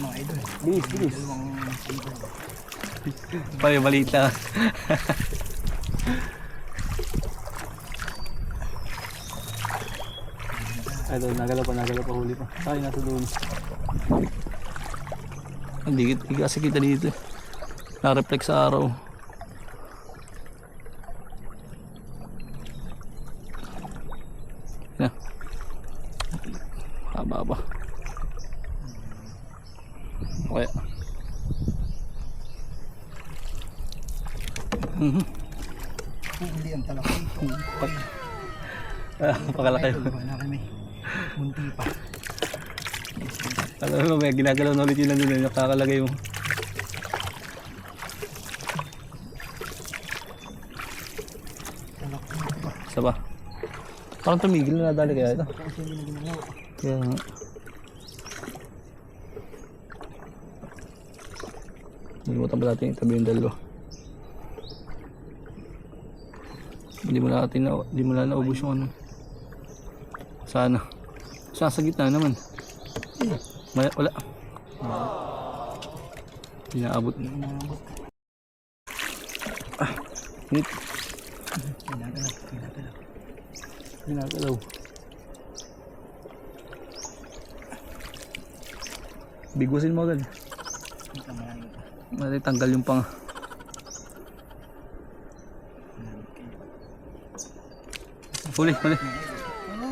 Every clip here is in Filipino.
mga idol. Bilis, bilis. Idol. Pare, balita. Ito, nagalaw pa, nagalaw pa, huli pa. Ay, nasa doon. Hindi, hindi kasi kita dito. eh. Na-reflect sa araw. Haba ba? Okay. Mhm. Hindi ang talaki. Pag... Ah, pakalaki. Idol, wala kami. Munti pa. Alam mo, may ginagalaw na ulit yun nandun eh, nakakalagay mo. Talaki pa. Isa ba? Parang tumigil na nadali kaya ito. Kaya nga. Nalimutan ba natin itabi yung dalawa? Hindi mo na natin na, hindi mo na naubos yung ano. Sana. Sana sa gitna naman. Wala. wala. Hindi naabot. Inabot. Nit. Ginagalaw. Ginagalaw. Ginagalaw. Bigwasin mo agad. Hindi Mali tanggal yung pang. Huli, huli.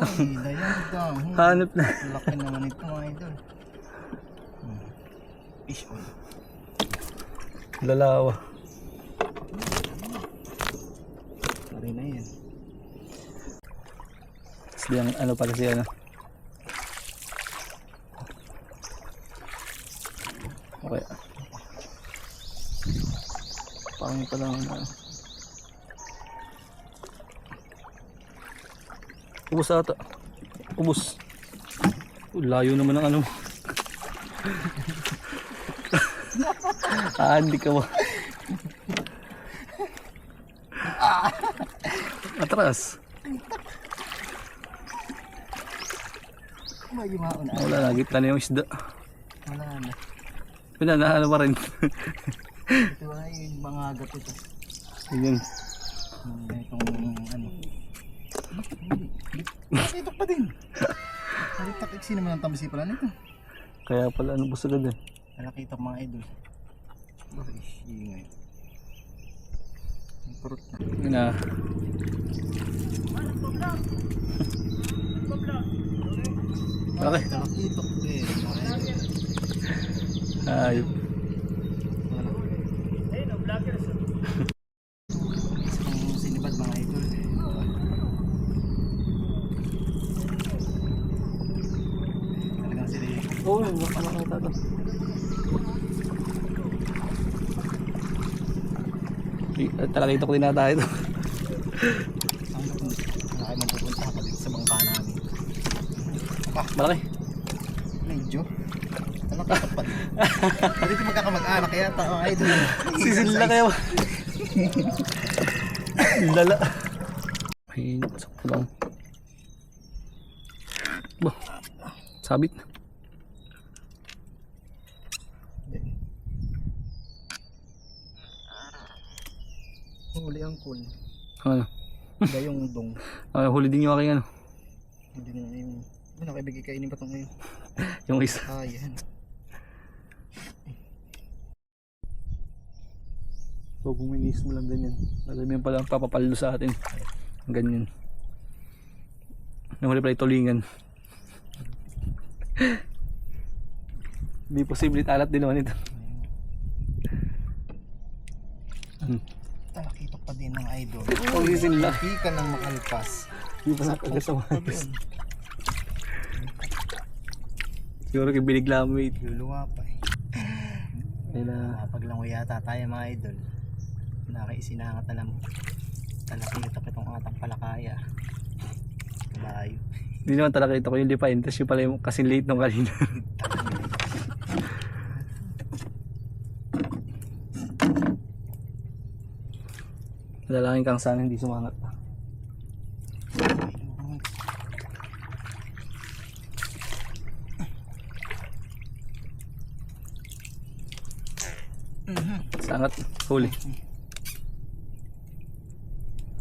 Hmm. Hanap na. Laki naman ito mga idol. Hmm. Fish oil. Lalawa. Pari na yan. Kasi yung ano pa kasi ano. Okay. Pangit pa lang ano. Ubus ata. Ubus. Layo naman ng ano. ah, hindi ka ba? Atras. May yumaon na. Wala na, gitna na yung isda. Wala na. Wala na, ano pa rin. Ito ay mga agat ito. Hmm, Itong ano. Ito pa din. Halitak iksi naman ang tamsi pala nito. Kaya pala, ano gusto agad eh. Nakakita mga idol. Bakit ingay? Ang kurot na. Yun na. Talakitok din. mga idol. Ayop. Isang sinibad mga idol. Talagang sila yung Oo, oh, baka makita to. Talaga ito ko ito. ang malaki man pupunta ka dito sa bangka namin. Malaki. Medyo. Talakitok pa din. Hindi ito magkakamag-anak kaya tao idol. Sisil na kayo. Lala. Ay, sakto lang. Bah, sabit. Huli ang cool. Ano? Gayong dong. Ah, huli din yung aking ano. Hindi na yung... Ano, kaibigay kainin pa ito ngayon? Yung isa. Ah, yan. So kung may mo lang ganyan. Mo pala ang papapalo sa atin. Ganyan. Nahuli pala itulingan. Hindi posible talat din naman ito. Hmm. Talakitok pa din ng idol. Huwag sisin lang. Hindi ka nang makalpas. Hindi pa nakagas sa Sabi mais. yun. Siguro kibilig lang mate. Luluwa pa eh. Ayun na. Nakapaglango yata tayo mga idol. Nakaisinangat na lang. Talakitok itong atang palakaya. Layo. Hindi naman talaga ito ko yung lipain. Tapos yung pala yung kasing late nung kanina. Lalangin kang sana hindi sumangat. Sangat. Huli.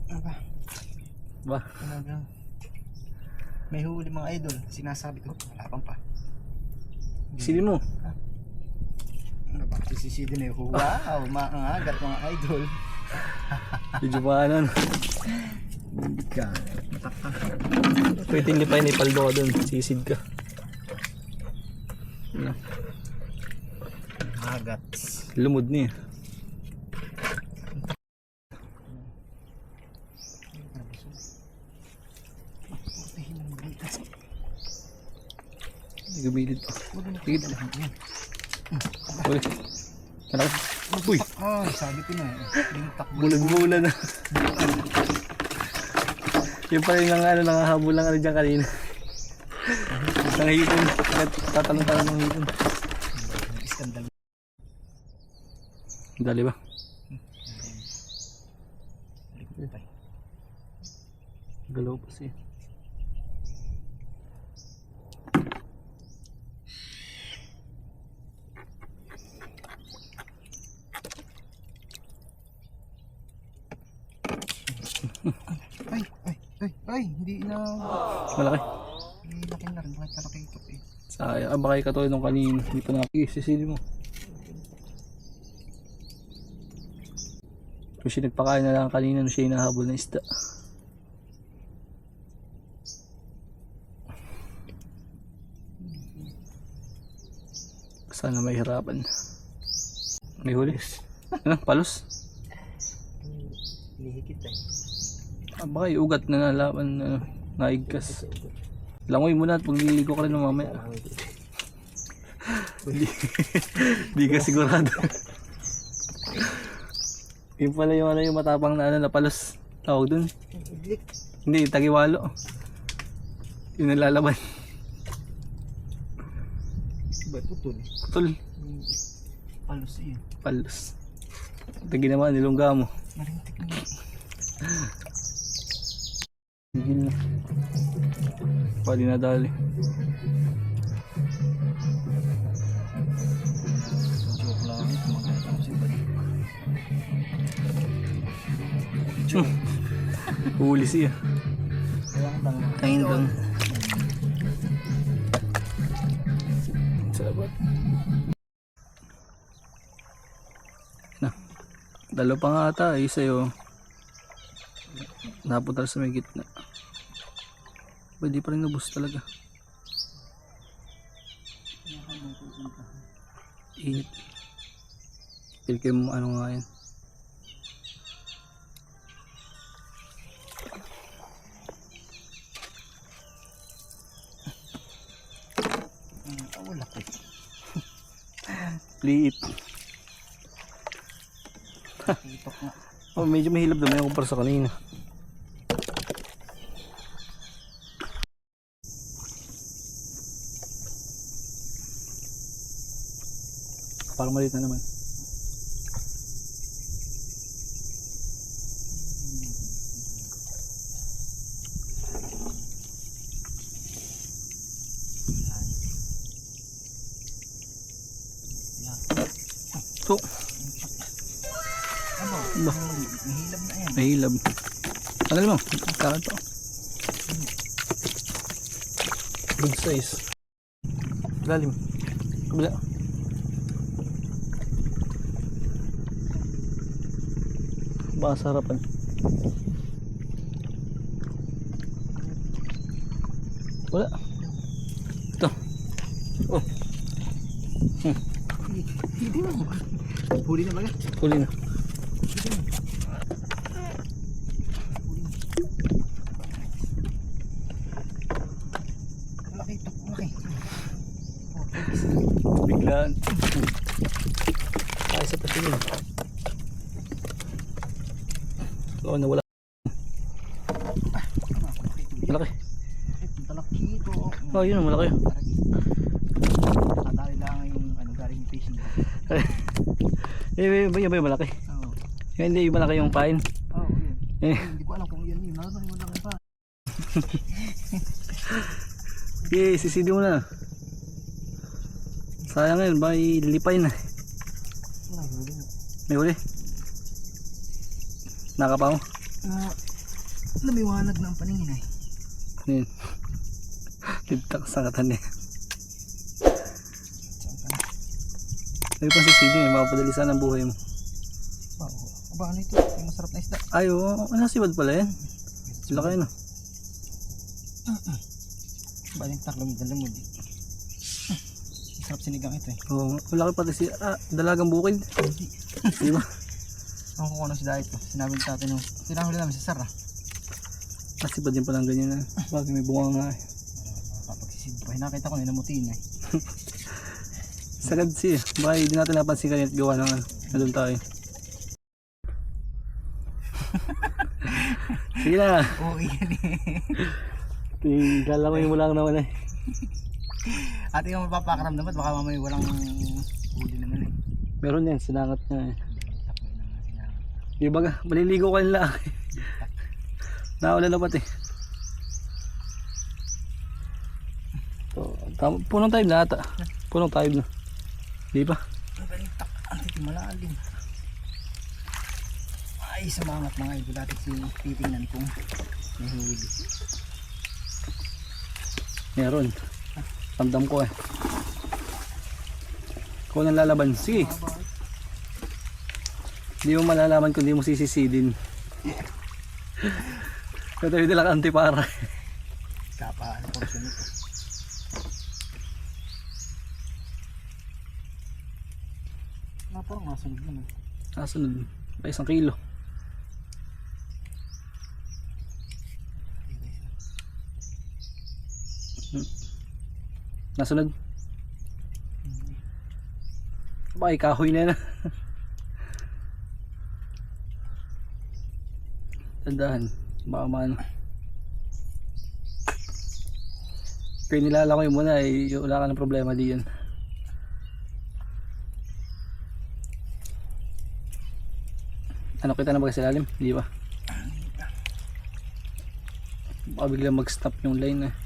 Aba, Ba? may huli mga idol. Sinasabi ko, malapang pa. Sili mo. Ano ba? Sisisidi na yung wow, maangagat mga idol. Medyo pa ano. no? Hindi ka. Mataktak. Pwede hindi pa yun ipaldo ka dun. Sisid ka. Ano? Agat. Lumod niya. Nagabilid pa. Yan. Huli. Ano? Uy! Ay, sabi ko na. eh. Takbo. Bulag-bula na. Yung pala yung ano, nangahabol lang ano dyan kanina. Nangahipon. Tatalong-talong ng hipon. Iskandal. Dali ba? Pa eh. Galaw pa siya. Ay, ay, ay, ay, hindi na. Malaki. Hindi laki na rin. Bakit kalaki ito eh? Sayang. Ah, baka katulad nung kanina. Hindi pa nakakis. Sisili mo. Kung siya nagpakain na lang kanina nung siya hinahabol ng isda. Sana may hirapan. May huli. Ano? Palos? Lihikit eh. Ah, baka yung ugat na nalaman na naigkas. Langoy mo na at pagliligo ka rin ng mamaya. Hindi di ka sigurado. yung pala yung ano yung matapang na ano na palos. Tawag dun. Hindi, tagiwalo. Yung nalalaban. Ba't putol? Putol. Palos eh. Palos. Ito ginawa, nilungga mo. Marintik na. Higil na. Pali na dali. Joke lang. Kumagaya ko si Bad. Huli siya. Kain lang. Salamat. Na. Dalo pa nga ata. Isa yun. Napunta sa may gitna. Pwede pa rin nabus talaga. Init. Feel ko yung ano nga yan. Oh, laki. Liit. Itok nga. Oh, medyo mahilap naman yung kumpara sa kanina. Parang maliit na naman. So, Ano? Ba? Na yan. mahilap. Tagal mo. Tagal to. Good size. Lalim. Kabila. Baka sa harapan. Wala. Ito. Oh, Hindi mo. Huli na ba yan? huli na. Biglaan. Ay, sa pasilin. Oo, nawala. Malaki. Oh, yun, malaki. Nakadali lang yung ano, galing fishing. Eh, yun ba yun ba yung malaki? Yung hindi, yung malaki yung pain. Yun. Eh, Hindi ko alam kung yan yun. Malaki malaki pa. yay, sisidi mo na. Sayang yun, ba ilipay na. May huli. Nakapa mo? Ah, lumiwanag na ang paningin ay. Ano yun? Libtak sa katan eh. Ka na? May pang sisigin eh. Makapadali sana ang buhay mo. Oh. Aba, ano ito? Yung masarap na isda. Ay, oo. Oh, nasibad pala yan. Laki na. Ba, yung taklong dalamod eh. Masarap sinigang ito eh. Oo. Oh, malaki pati si... Ah, dalagang bukid. Hindi. Di ba? Ang kukuha ng sida ito. Sinabi ng tatay nung, sinahuli namin sa Sara. Nasibad din palang ganyan na. Bakit may bunga nga eh. Kapagsisid pa. Nakita ko na namuti na eh. Sagad si. Baka hindi natin napansin kanina at gawa ng ano. Nandun tayo. Sige na. Oo, yan eh. Tingala mo yung lang naman eh. At yung mapapakaram naman, baka mamaya walang huli naman eh. Meron yan. Sinangat niya eh. Takbo na nga sinangat. Di ba? Maliligo ka nila. Naulan na pati. So, tam punong time na ata. Punong time na. Di ba? Ang balitak. Ang titi malalim. Ay, sumangat mga idol. Dati si titingnan kung may huli. Meron. Ramdam ko eh. Kung nang lalaban, sige. Hindi mo malalaman kung di mo sisisidin. Kaya tayo nila antipara. Kapa, ano portion ito? Ah, parang masunod naman. Kasunod. Ay, isang kilo. Nasunod. Ba, kahoy na na. Tandahan. Baka maano. Kaya nilalangoy mo na eh, wala ka ng problema diyan. Ano kita na ba sa lalim? Di ba? Baka biglang mag-stop yung line eh.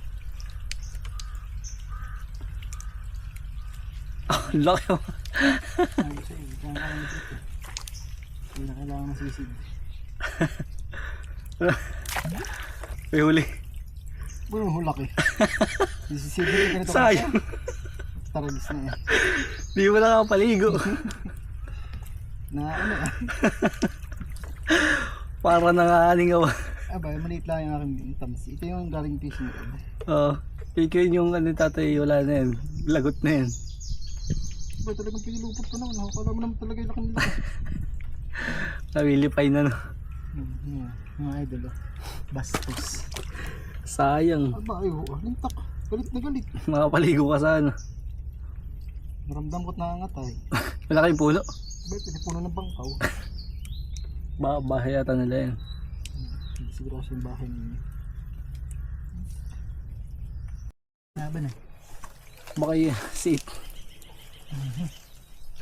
Ah, laki mo. Ay, siya na kailangan ng sisid. May huli. Puro hulak eh. Sisid eh. Ganito Sayang. Taragis na yan. Di mo na paligo. Na ano ah. Para nangahaling ako. Aba, maliit lang yung aking tamsi. Ito yung galing fishing rod. Oo. Ikaw yung ano tatay, wala na yan. Lagot na yan. Ba, talagang pinilupot ko naman. Akala mo naman talaga yung laki nila. Nawilipay na no. Hmm. Mga idol oh. Bastos. Sayang. Aba, ay, oh, lintak. Galit na galit. Makapaligo ka sana. Naramdam ko't nangangatay. Wala kayong puno. Ba, pinipuno ng bangkaw. Baka bahay yata nila yan. Hindi siguro kasi yung bahay ninyo. Laban eh. Baka yung seat.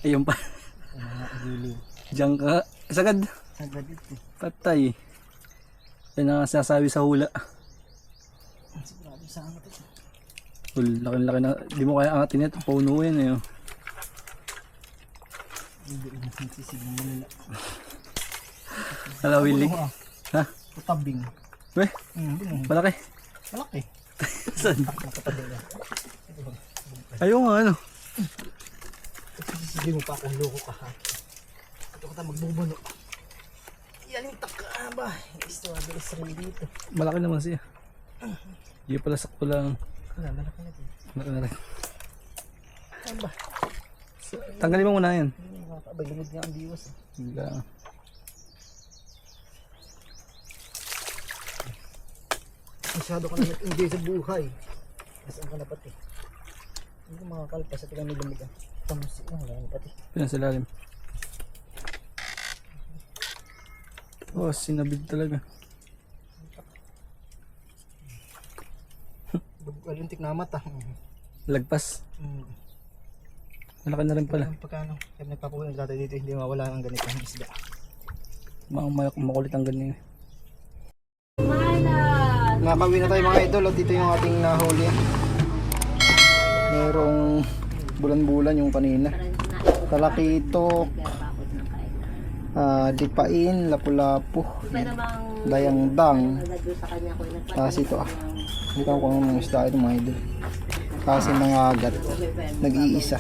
Ayun pa. Diyan ka. Sagad. Agad ito. Patay. Yan ang sinasabi sa hula. Sigurado sa angat ito. Ul, laki-laki na. Di mo kaya angatin ito. Puno yan eh. Hindi na sisig ng manila. Ah? Ha? Kutabing. Weh, hmm. malaki. Malaki. Saan? Na. Ayun nga ano. Sisig mo pa akong loko ka ha. Ito ka tayo magbubuno. Yan yung taka ba? Gusto nga bilis rin dito. Malaki naman siya. Hindi pala sakto lang. Wala, malaki na dito. Malaki na rin. Ano ba? Tanggalin mo muna yan. Makakabay. Lumod nga ang diwas. eh. Bigla. Masyado ka na nag-enjoy sa buhay. Nasaan ka na pati? Hindi ko makakalpas at ikaw may lumig ah. Tamusi na, wala na pati. Sa lalim. Oh, sinabid talaga. Alintik na mata. Lagpas. Mm. Malaki na rin pala. Ang pagkano, kaya nagpapakulang dati dito, hindi mawala ng ganitong isda. Mga mak- makulit ang ganyan. Nakakawin na tayo mga idol at dito yung ating nahuli. Merong bulan-bulan yung kanina. talakitok, ah, dipain, lapu-lapu, dayang-dang, tapos ito ah, hindi ko kung anong isda ito mga idol. Kasi mga agat, nag-iisa.